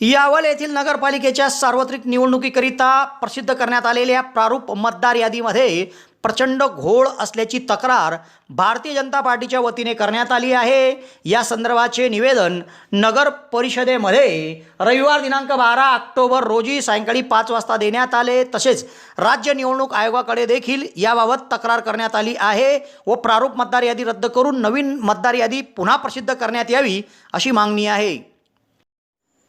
यावल येथील नगरपालिकेच्या सार्वत्रिक निवडणुकीकरिता प्रसिद्ध करण्यात आलेल्या प्रारूप मतदार यादीमध्ये प्रचंड घोळ असल्याची तक्रार भारतीय जनता पार्टीच्या वतीने करण्यात आली आहे. या संदर्भाचे निवेदन नगर परिषदेमध्ये रविवार दिनांक बारा ऑक्टोबर रोजी सायंकाळी पाच वाजता देण्यात आले. तसेच राज्य निवडणूक आयोगाकडे देखील याबाबत तक्रार करण्यात आली आहे व प्रारूप मतदार यादी रद्द करून नवीन मतदार यादी पुन्हा प्रसिद्ध करण्यात यावी अशी मागणी आहे.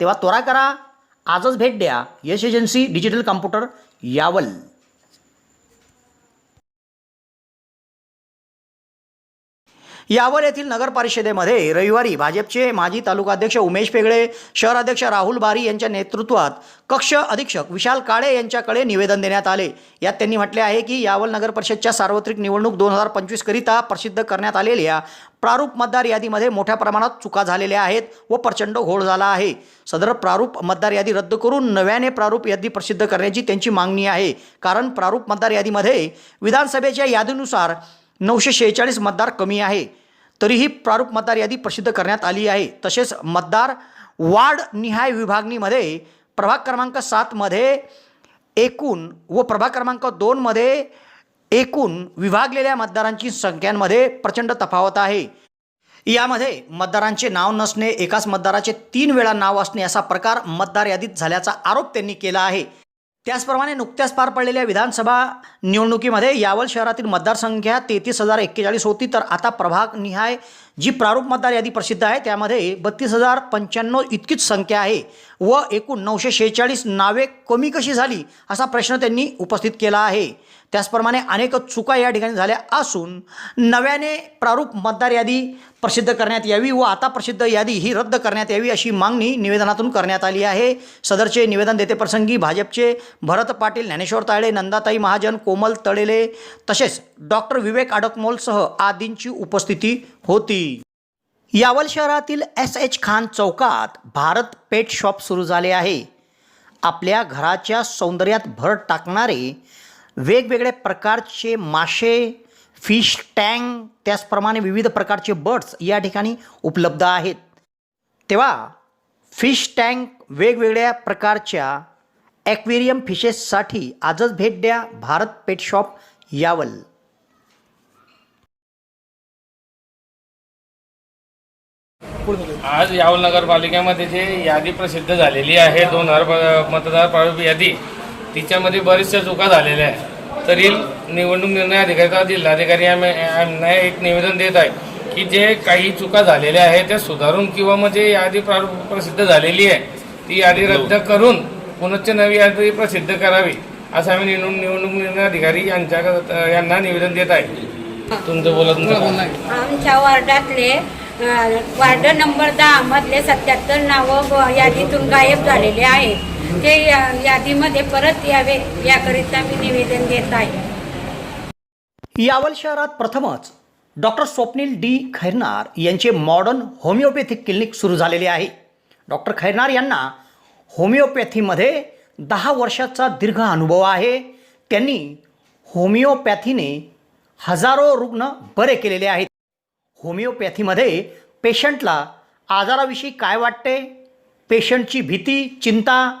तेव्हा त्वरा करा आजच भेट द्या. Yash agency digital computer Yawal. Yawal येथील नगर परिषदेमध्ये रविवारी भाजपचे माजी तालुकाध्यक्ष उमेश पेगळे शहराध्यक्ष राहुल बारी यांच्या नेतृत्वात कक्ष अधीक्षक विशाल काळे यांच्याकडे निवेदन देण्यात आले. यात त्यांनी म्हटले आहे की यावल नगर परिषदच्या सार्वत्रिक निवडणूक दोन हजार पंचवीसकरिता प्रसिद्ध करण्यात आलेल्या प्रारूप मतदार यादीमध्ये मोठ्या प्रमाणात चुका झालेल्या आहेत व प्रचंड घोळ झाला आहे. सदर प्रारूप मतदार यादी रद्द करून नव्याने प्रारूप यादी प्रसिद्ध करण्याची त्यांची मागणी आहे. कारण प्रारूप मतदार यादीमध्ये विधानसभेच्या यादीनुसार नऊशे शेहेचाळीस मतदार कमी आहे. तरीही प्रारूप मतदार यादी प्रसिद्ध करण्यात आली आहे. तसेच मतदार वार्ड निहाय विभागणीमध्ये प्रभाग क्रमांक सातमध्ये एकूण व प्रभाग क्रमांक दोनमध्ये एकूण विभागलेल्या मतदारांची संख्यांमध्ये प्रचंड तफावत आहे. यामध्ये मतदारांचे नाव नसणे एकाच मतदाराचे तीन वेळा नाव असणे असा प्रकार मतदार यादीत झाल्याचा आरोप त्यांनी केला आहे. त्याचप्रमाणे नुकत्याच पार पडलेल्या विधानसभा निवडणुकीमध्ये यावल शहरातील मतदारसंख्या तेहतीस हजार एक्केचाळीस होती. तर आता प्रभाग निहाय जी प्रारूप मतदार यादी प्रसिद्ध आहे त्यामध्ये बत्तीस हजार पंच्याण्णव इतकीच संख्या आहे व एकूण नऊशे शेहेचाळीस नावे कमी कशी झाली असा प्रश्न त्यांनी उपस्थित केला आहे. त्याचप्रमाणे अनेक चुका या ठिकाणी झाल्या असून नव्याने प्रारूप मतदार यादी प्रसिद्ध करण्यात यावी व आता प्रसिद्ध यादी ही रद्द करण्यात यावी अशी मागणी निवेदनातून करण्यात आली आहे. सदरचे निवेदन देते प्रसंगी भाजपचे भरत पाटील ज्ञानेश्वर ताळे नंदाताई महाजन कोमल तळेले तसेच डॉक्टर विवेक अडकमोलसह आदींची उपस्थिती होती. यावल शहरातील एस एच खान चौकात भारत पेट शॉप सुरू झाले आहे. आपल्या घराच्या सौंदर्यात भर टाकणारे वेगवेगळ्या प्रकारचे मासे फिश टँक त्याचप्रमाणे विविध प्रकारचे बर्ड्स या ठिकाणी उपलब्ध आहेत. तेव्हा फिश टँक वेगवेगळ्या प्रकारच्या ॲक्वेरियम फिशेससाठी आजच भेट द्या भारत पेट शॉप यावल. आज यावल नगरपालिकेमध्ये जे यादी प्रसिद्ध झालेली आहे दोन हजार मतदार यादी तिच्यामध्ये बऱ्याचशा चुका झालेल्या आहेत. तरी निवडणूक निर्णय अधिकाऱ्याचा जिल्हाधिकारी आम्ही एक निवेदन देत आहे की जे काही चुका झालेल्या आहेत त्या सुधारून किंवा म्हणजे यादी प्रारूप प्रसिद्ध झालेली आहे ती यादी रद्द करून पुनश्च नवी यादी प्रसिद्ध करावी असं आम्ही निवडणूक निवडणूक निर्णय अधिकारी यांच्या यांना निवेदन देत आहे. तुमचं बोला तुमचं आमच्या वार्डातले वार्ड नंबर दहा मधले सत्याहत्तर नावं यादीतून गायब झालेले आहेत. ते या- यादीमध्ये परत यावे याकरिता मी निवेदन देत आहे. यावल शहरात प्रथमच डॉक्टर स्वप्नील डी. खैरनार यांचे मॉडर्न होमिओपॅथिक क्लिनिक सुरू झालेले आहे. डॉक्टर खैरनार यांना होमिओपॅथीमध्ये दहा वर्षाचा दीर्घ अनुभव आहे. त्यांनी होमिओपॅथीने हजारो रुग्ण बरे केलेले आहेत. होमिओपॅथीमध्ये पेशंटला आजाराविषयी काय वाटते? पेशंटची भीती चिंता